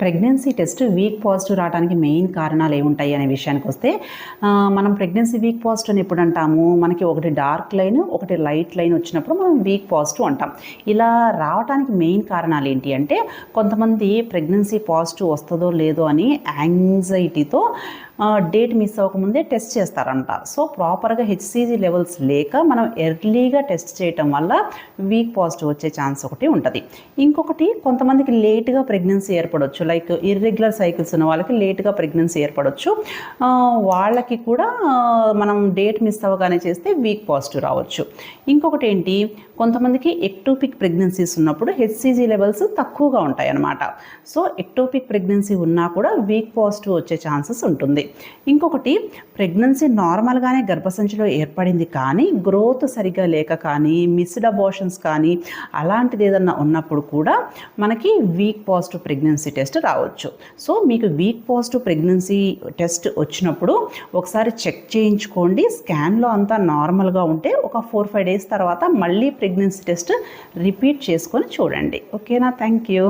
Pregnancy test weak positive రావడానికి main కారణాలు ఏముంటాయి అనే విషయానికి వస్తే మనం ప్రెగ్నెన్సీ వీక్ పాజిటివ్ అని ఎప్పుడు అంటాము? మనకి ఒకటి డార్క్ లైన్ ఒకటి లైట్ లైన్ వచ్చినప్పుడు మనం వీక్ పాజిటివ్ అంటాం. ఇలా రావడానికి మెయిన్ కారణాలు ఏంటి అంటే కొంతమంది ప్రెగ్నెన్సీ పాజిటివ్ వస్తుందో లేదో అని యాంగ్జైటీతో డేట్ మిస్ అవ్వకముందే టెస్ట్ చేస్తారంట. సో ప్రాపర్గా హెచ్సిజీ లెవెల్స్ లేక మనం ఎర్లీగా టెస్ట్ చేయటం వల్ల వీక్ పాజిటివ్ వచ్చే ఛాన్స్ ఒకటి ఉంటుంది. ఇంకొకటి కొంతమందికి లేట్గా ప్రెగ్నెన్సీ ఏర్పడవచ్చు లైక్ ఇర్రెగ్యులర్ సైకిల్స్ ఉన్న వాళ్ళకి లేట్గా ప్రెగ్నెన్సీ ఏర్పడవచ్చు వాళ్ళకి కూడా మనం డేట్ మిస్ అవ్వగానే చేస్తే వీక్ పాజిటివ్ రావచ్చు. ఇంకొకటి ఏంటి? కొంతమందికి ఎక్టోపిక్ ప్రెగ్నెన్సీస్ ఉన్నప్పుడు హెచ్సిజీ లెవెల్స్ తక్కువగా ఉంటాయి అన్నమాట సో ఎక్టోపిక్ ప్రెగ్నెన్సీ ఉన్నా కూడా వీక్ పాజిటివ్ వచ్చే ఛాన్సెస్ ఉంటుంది. ఇంకొకటి ప్రెగ్నెన్సీ నార్మల్గానే గర్భసంచిలో ఏర్పడింది కానీ గ్రోత్ సరిగ్గా లేక కానీ మిస్డ్ అబోషన్స్ కానీ అలాంటిది ఏదన్నా ఉన్నప్పుడు కూడా మనకి వీక్ పాజిటివ్ ప్రెగ్నెన్సీ టెస్ట్ రావచ్చు. సో మీకు వీక్ పాజిటివ్ ప్రెగ్నెన్సీ టెస్ట్ వచ్చినప్పుడు ఒకసారి చెక్ చేయించుకోండి. స్కాన్లో అంతా నార్మల్గా ఉంటే ఒక ఫోర్ ఫైవ్ డేస్ తర్వాత మళ్ళీ ప్రెగ్నెన్సీ టెస్ట్ రిపీట్ చేసుకొని చూడండి. ఓకేనా? Thank you